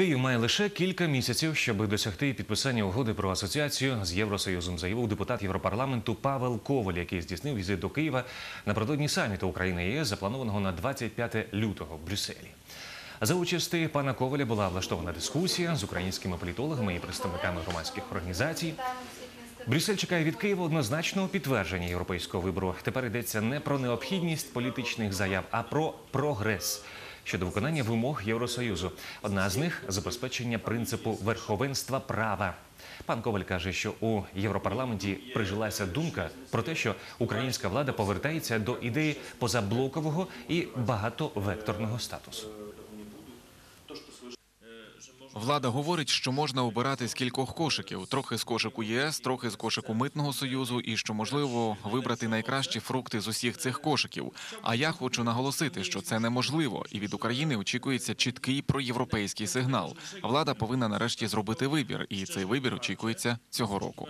Київ має лише кілька місяців, щоб досягти підписання угоди про асоціацію з Євросоюзом, заявив депутат Європарламенту Павел Коваль, який здійснив візит до Києва напередодні саміту України ЄС, запланованого на 25 лютого в Брюсселі. За участі пана Коваля була влаштована дискусія з українськими політологами і представниками громадських організацій. Брюссель чекає від Києва однозначного підтвердження європейського вибору. Тепер йдеться не про необхідність політичних заяв, а про прогрес щодо виконання вимог Євросоюзу. Одна з них забезпечення принципу верховенства права. Пан Коваль каже, що у Європарламенті прижилася думка про те, що українська влада повертається до ідеї позаблокового і багатовекторного статусу. Влада говорить, що можна обирати з кількох кошиків: трохи з кошику ЄС, трохи з кошику митного союзу, і що можливо вибрати найкращі фрукти з усіх цих кошиків. А я хочу наголосити, що це неможливо, і від України очікується чіткий проєвропейський сигнал. Влада повинна нарешті зробити вибір, і цей вибір очікується цього року.